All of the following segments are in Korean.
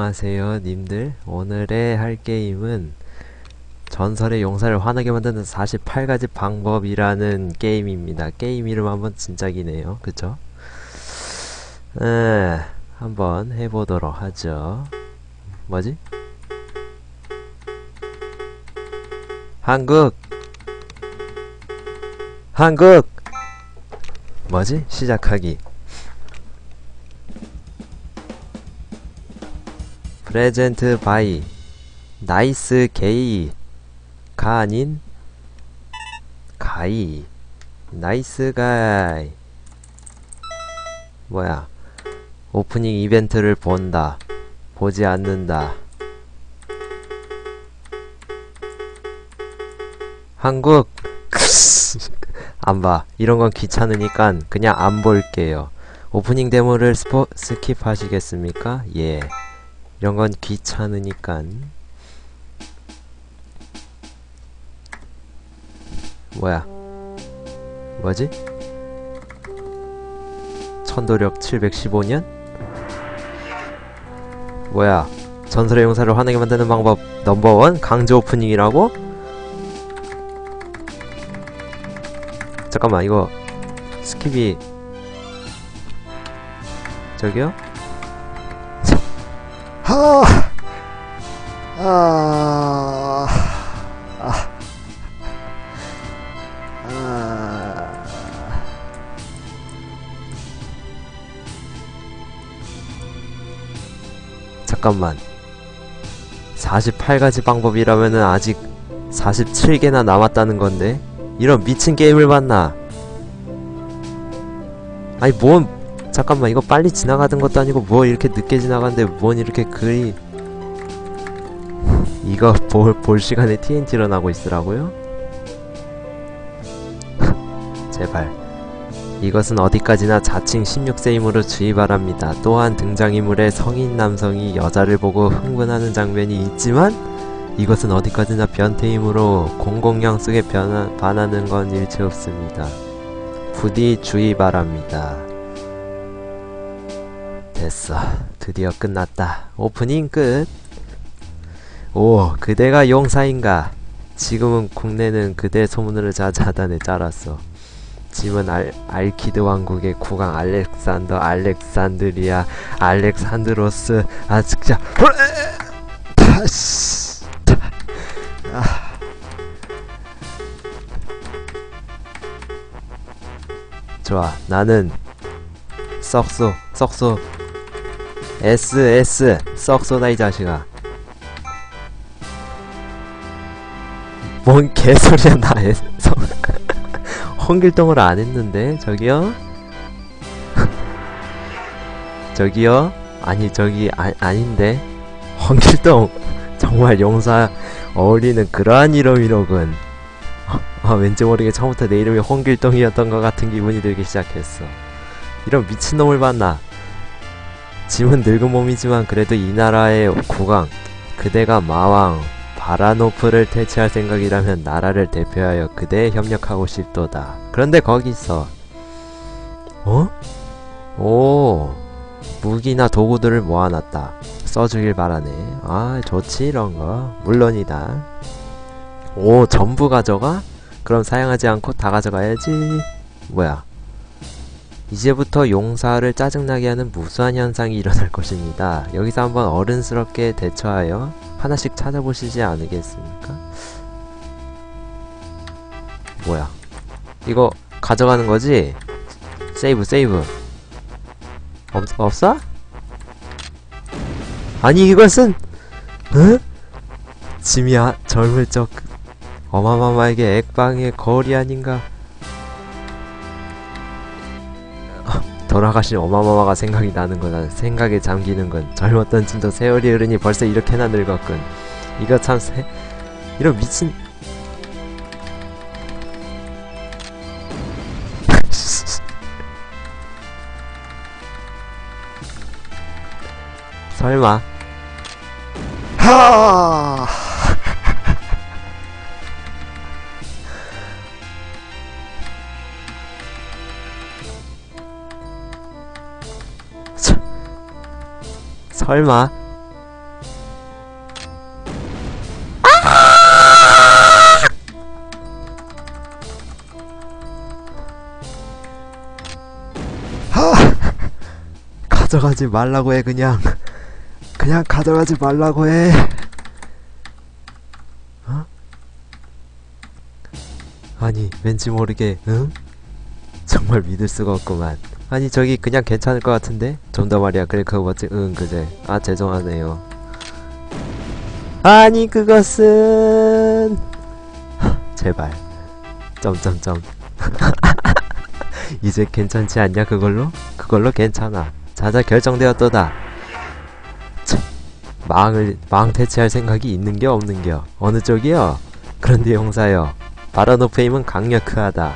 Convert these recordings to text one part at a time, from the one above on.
안녕하세요 님들. 오늘의 할 게임은 전설의 용사를 화나게 만드는 48가지 방법이라는 게임입니다. 게임 이름 한번 진작이네요. 그쵸? 에 한번 해보도록 하죠. 뭐지? 한국! 한국! 뭐지? 시작하기 프레젠트 바이 나이스 게이 가 아닌 가이 나이스 가이 뭐야 오프닝 이벤트를 본다 보지 않는다 한국 안 봐. 이런 건 귀찮으니까 그냥 안 볼게요. 오프닝 데모를 스포, 스킵하시겠습니까? 예. 이런 건 귀찮으니까 뭐야 뭐지? 천도력 715년? 뭐야 전설의 용사를 화나게 만드는 방법 넘버원 강제 오프닝이라고? 잠깐만 이거 스킵이 저기요? 하, 아, 아, 아, 잠깐만. 48가지 방법이라면은 아직 47개나 남았다는 건데? 이런 미친 게임을 봤나? 아니 뭔 잠깐만 이거 빨리 지나가던 것도 아니고 뭐 이렇게 늦게 지나가는데 뭔 이렇게 글이 이거 볼, 볼 시간에 TNT로 나고 있으라고요? 제발 이것은 어디까지나 자칭 16세이므로 주의 바랍니다. 또한 등장인물의 성인 남성이 여자를 보고 흥분하는 장면이 있지만 이것은 어디까지나 변태이므로 공공양 속에 변하, 반하는 건 일체 없습니다. 부디 주의 바랍니다. 됐어. 드디어 끝났다. 오프닝 끝. 오, 그대가 용사인가? 지금은 국내는 그대 소문을 자자단에 짜랐어. 짐은 알, 알키드 왕국의 국왕 알렉산더 알렉산드리아 알렉산드로스 아 진짜 다시, 좋아 나는 썩소 썩소 SS 썩소다 이 자식아 뭔 개소리야 나의 성 홍길동을 안 했는데? 저기요? 저기요? 아니 저기 아, 아닌데? 홍길동 정말 용사 어울리는 그러한 이름이로군. 아 왠지 모르게 처음부터 내 이름이 홍길동이었던 것 같은 기분이 들기 시작했어. 이런 미친놈을 봤나 짐은 늙은 몸이지만 그래도 이 나라의 국왕 그대가 마왕 바라노프를 퇴치할 생각이라면 나라를 대표하여 그대에 협력하고 싶도다. 그런데 거기서 어? 오 무기나 도구들을 모아놨다. 써주길 바라네. 아 좋지 이런거. 물론이다. 오 전부 가져가? 그럼 사용하지 않고 다 가져가야지. 뭐야 이제부터 용사를 짜증나게 하는 무수한 현상이 일어날 것입니다. 여기서 한번 어른스럽게 대처하여 하나씩 찾아보시지 않으겠습니까? 뭐야 이거 가져가는 거지? 세이브 세이브 없, 없어? 아니 이것은 응? 짐이야 젊을 적 어마마마에게 액방의 거울이 아닌가 돌아가신 어마마마가 생각이 나는 거다. 생각에 잠기는 건 젊었던 진도 세월이 흐르니 벌써 이렇게나 늙었군. 이거 참 세... 이런 미친... 설마 하, 설마? 아! 가져가지 말라고 해 그냥. 그냥 가져가지 말라고 해. 어? 아니 왠지 모르게 응? 정말 믿을 수가 없구만. 아니 저기 그냥 괜찮을 것 같은데? 좀 더 말이야. 그래 그거 뭐지? 응 그제. 아 죄송하네요. 아니 그것은. 제발. 점점점. 이제 괜찮지 않냐 그걸로? 그걸로 괜찮아. 자자 결정되었도다. 참, 망을 망 퇴치할 생각이 있는겨 없는겨. 어느 쪽이요? 그런데 용사여. 바라노페임은 강력하다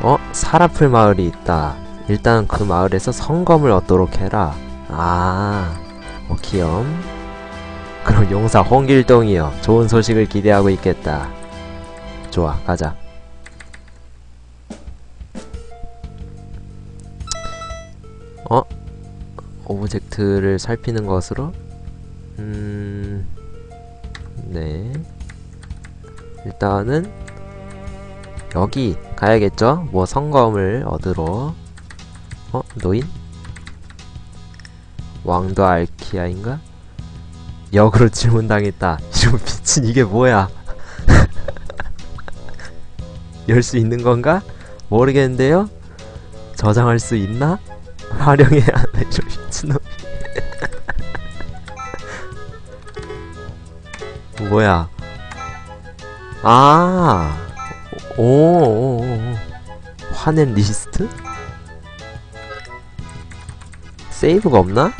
어? 사라풀 마을이 있다 일단 그 마을에서 성검을 얻도록 해라 아 오키엄 그럼 용사 홍길동이여 좋은 소식을 기대하고 있겠다 좋아 가자 어? 오브젝트를 살피는 것으로? 음... 네 일단은 여기 가야겠죠? 뭐 성검을 얻으러 어? 노인? 왕도 알키아인가? 역으로 질문당했다 이런 미친 이게 뭐야 열 수 있는 건가? 모르겠는데요? 저장할 수 있나? 활용해야 하나 이런 미친놈이 뭐야 아 오. 화낸 리스트? 세이브가 없나?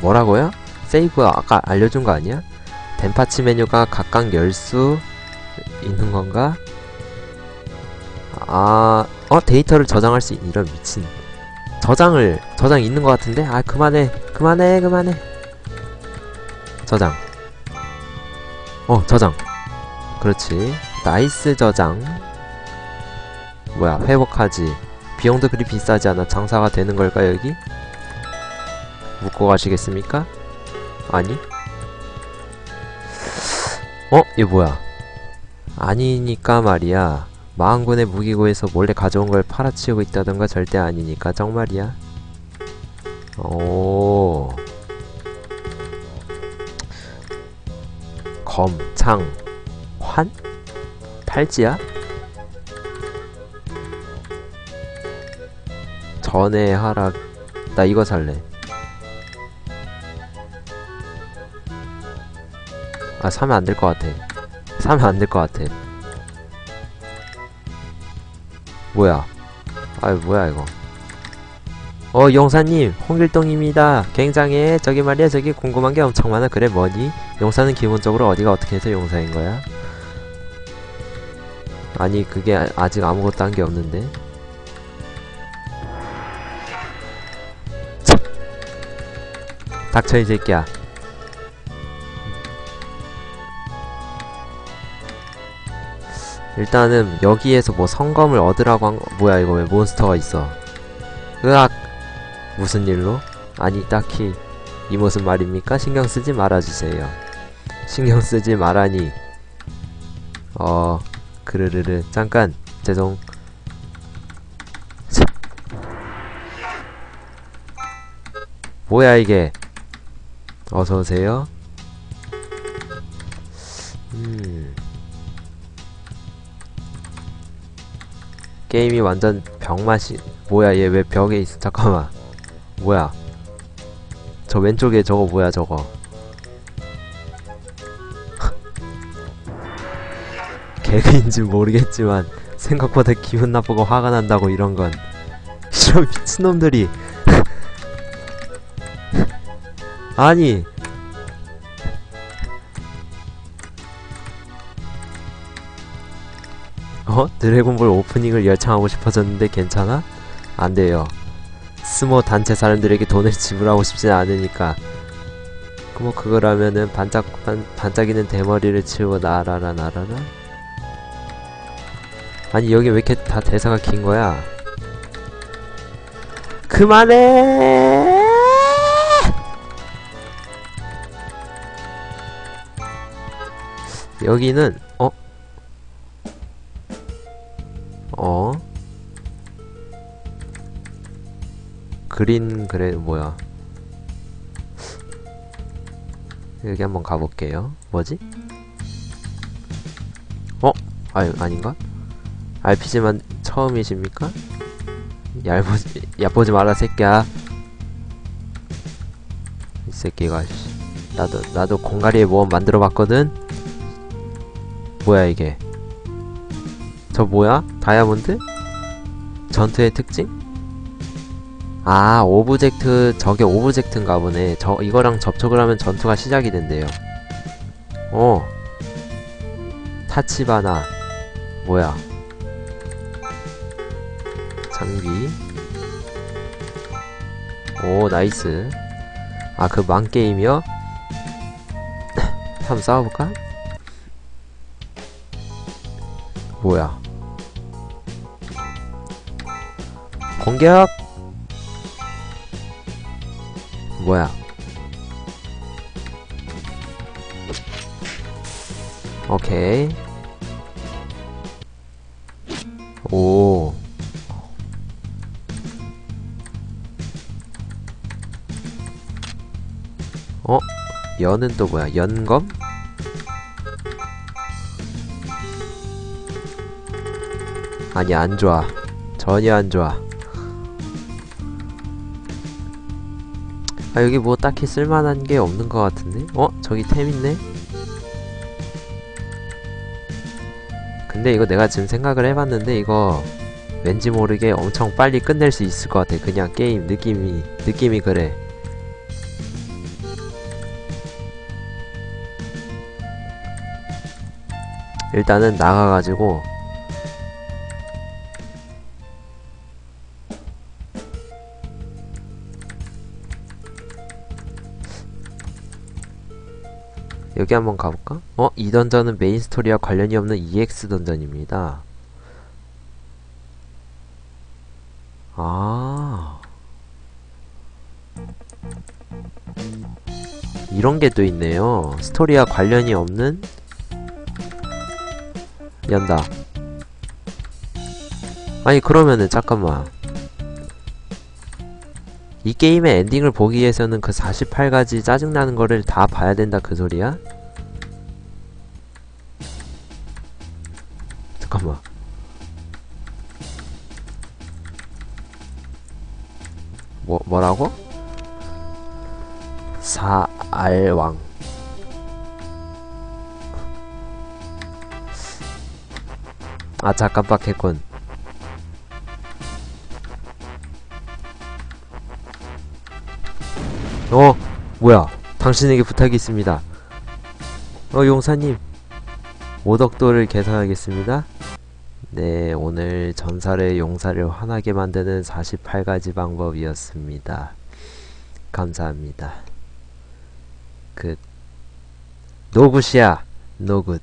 뭐라고요? 세이브 아까 알려준 거 아니야? 덴파치 메뉴가 각각 열수 있는 건가? 아, 어 데이터를 저장할 수 있, 이런 미친. 저장을 저장 있는 것 같은데? 아 그만해, 그만해, 그만해. 저장. 어 저장. 그렇지. 나이스 저장. 뭐야 회복하지. 비용도 그리 비싸지 않아 장사가 되는 걸까 여기? 묵고 가시겠습니까? 아니? 어? 이거 뭐야? 아니니까 말이야. 마흔군의 무기고에서 몰래 가져온 걸 팔아치우고 있다던가 절대 아니니까 정말이야. 오. 검, 창, 환? 팔찌야? 전의 하락. 나 이거 살래. 아, 사면 안 될 것 같아. 사면 안 될 것 같아. 뭐야? 아이 뭐야 이거? 어 용사님 홍길동입니다. 굉장해. 저기 말이야 저기 궁금한 게 엄청 많아. 그래 뭐니? 용사는 기본적으로 어디가 어떻게 해서 용사인 거야? 아니 그게 아- 아직 아무것도 한 게 없는데. 참. 닥쳐 이 새끼야. 일단은 여기에서 뭐 성검을 얻으라고 한 거, 뭐야 이거 왜 몬스터가 있어 으악 무슨 일로? 아니 딱히 이 무슨 말입니까? 신경 쓰지 말아주세요 신경 쓰지 말아니. 어 그르르르. 잠깐 죄송. 참. 뭐야 이게? 어서오세요. 음. 게임이 완전 병맛이 뭐야 얘 왜 벽에 있어? 잠깐만. 뭐야? 저 왼쪽에 저거 뭐야 저거 개그인지 모르겠지만 생각보다 기분 나쁘고 화가 난다고 이런 건 이런 미친놈들이 아니 어? 드래곤볼 오프닝을 열창하고 싶어졌는데 괜찮아? 안 돼요. 스모 단체 사람들에게 돈을 지불하고 싶진 않으니까. 그뭐 그거라면은 반짝 반, 반짝이는 대머리를 치우고 나라라 나라라. 아니 여기 왜 이렇게 다 대사가 긴 거야? 그만해! 여기는 어? 어? 그린 그래 뭐야 여기 한번 가볼게요 뭐지? 어? 아유 아닌가? RPG만 처음이십니까? 얄보지 얕보지 마라 새끼야 이 새끼가 씨. 나도 나도 공가리에 뭐 만들어 봤거든 뭐야 이게 저 뭐야? 다이아몬드? 전투의 특징? 아 오브젝트 저게 오브젝트인가 보네 저 이거랑 접촉을 하면 전투가 시작이 된대요 어 타치바나 뭐야 장비 오 나이스. 아 그 망게임이요? 한번 싸워볼까? 뭐야? 공격! 뭐야? 오케이. 오 어? 연은 또 뭐야? 연검? 아니 안 좋아 전혀 안 좋아 아 여기 뭐 딱히 쓸만한 게 없는 것 같은데? 어? 저기 템 있네? 근데 이거 내가 지금 생각을 해봤는데 이거 왠지 모르게 엄청 빨리 끝낼 수 있을 것 같아 그냥 게임 느낌이 느낌이 그래 일단은 나가가지고 여기 한번 가볼까? 어? 이 던전은 메인 스토리와 관련이 없는 EX 던전입니다. 아. 이런 게 또 있네요. 스토리와 관련이 없는 연다. 아니 그러면은 잠깐만. 이 게임의 엔딩을 보기 위해서는 그 48가지 짜증나는 거를 다 봐야 된다 그 소리야? 잠깐만. 뭐, 뭐라고? 사알왕. 아차 깜빡했군. 어, 뭐야? 당신에게 부탁이 있습니다. 어, 용사님. 오덕도를 개선하겠습니다. 네, 오늘 전사를 용사를 화나게 만드는 48가지 방법이었습니다. 감사합니다. 그, 노굿이야. 노굿.